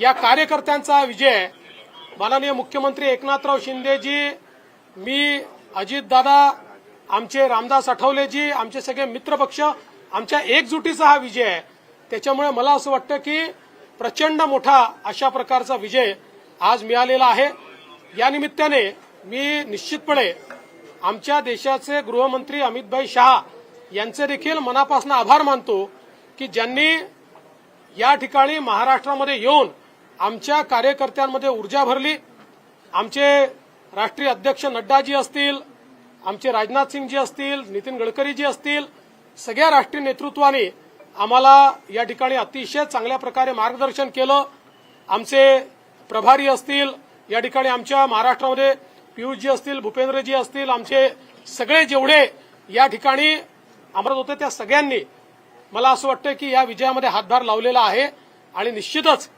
या कार्यकर्त्यांचा विजय. माननीय मुख्यमंत्री एकनाथराव शिंदेजी मी अजितदादा आमचे रामदास आठवलेजी आमचे सगळे मित्रपक्ष आमच्या एकजुटीचा हा विजय आहे. त्याच्यामुळे मला असं वाटतं की प्रचंड मोठा अशा प्रकारचा विजय आज मिळालेला आहे. या निमित्ताने मी निश्चितपणे आमच्या देशाचे गृहमंत्री अमितभाई शहा यांचे देखील मनापासून आभार मानतो की ज्यांनी या ठिकाणी महाराष्ट्रामध्ये येऊन आमच्या कार्यकर्त्यांमध्ये ऊर्जा भरली. आमचे राष्ट्रीय अध्यक्ष नड्डाजी असतील आमचे राजनाथ सिंगजी असतील नितीन गडकरीजी असतील सगळ्या राष्ट्रीय नेतृत्वाने आम्हाला या ठिकाणी अतिशय चांगल्या प्रकारे मार्गदर्शन केलं. आमचे प्रभारी असतील या ठिकाणी आमच्या महाराष्ट्रामध्ये पियुषजी असतील भूपेंद्रजी असतील आमचे सगळे जेवढे या ठिकाणी अमरत होते त्या सगळ्यांनी मला असं वाटतं की या विजयामध्ये हातभार लावलेला आहे. आणि निश्चितच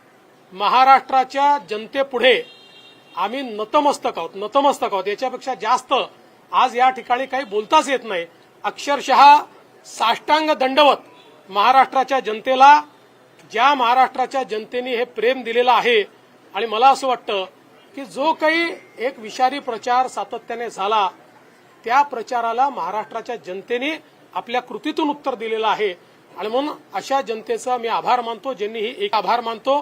महाराष्ट्राच्या जनतेपुढे आम्ही नतमस्तक आहोत नतमस्तक आहोत. याच्यापेक्षा जास्त आज या ठिकाणी काही बोलताच येत नाही. अक्षरशः साष्टांग दंडवत महाराष्ट्राच्या जनतेला ज्या महाराष्ट्राच्या जनतेने हे प्रेम दिलेलं आहे आणि मला असं वाटतं की जो काही एक विषारी प्रचार सातत्याने झाला त्या प्रचाराला महाराष्ट्राच्या जनतेने आपल्या कृतीतून उत्तर दिलेलं आहे. आणि म्हणून अशा जनतेचा मी आभार मानतो ज्यांनी ही एक आभार मानतो.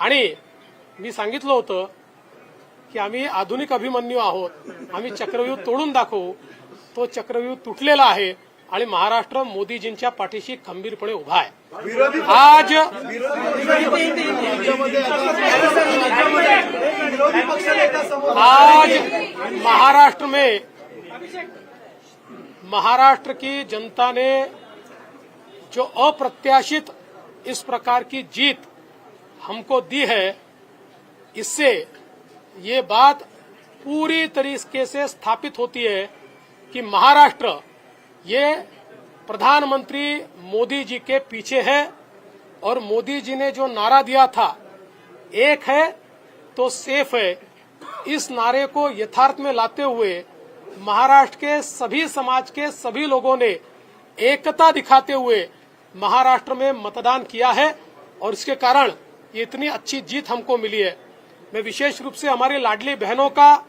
आणि मी सांगितलं होतं की आम्ही आधुनिक अभिमन्यू आहोत. आम्ही चक्रव्यूह तोडून दाखवू. तो चक्रव्यूह तुटलेला आहे आणि महाराष्ट्र मोदीजींच्या पाठीशी खंबीरपणे उभा आहे. आज आज महाराष्ट्र में महाराष्ट्र की जनता ने जो अप्रत्याशित इस प्रकार की जीत हमको दी है, इससे ये बात पूरी तरीके से स्थापित होती है कि महाराष्ट्र, ये प्रधानमंत्री मोदी जी के पीछे है और मोदी जी ने जो नारा दिया था, एक है तो सेफ़ है। इस नारे को यथार्थ में लाते हुए महाराष्ट्र के सभी समाज के सभी लोगों ने एकता दिखाते हुए महाराष्ट्र में मतदान किया है और इसके कारण ये इतनी अच्छी जीत हमको मिली है। मैं विशेष रूप से हमारे लाडले बहनों का,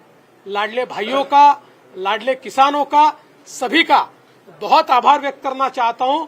लाडले भाइयों का, लाडले किसानों का, सभी का बहुत आभार व्यक्त करना चाहता हूँ।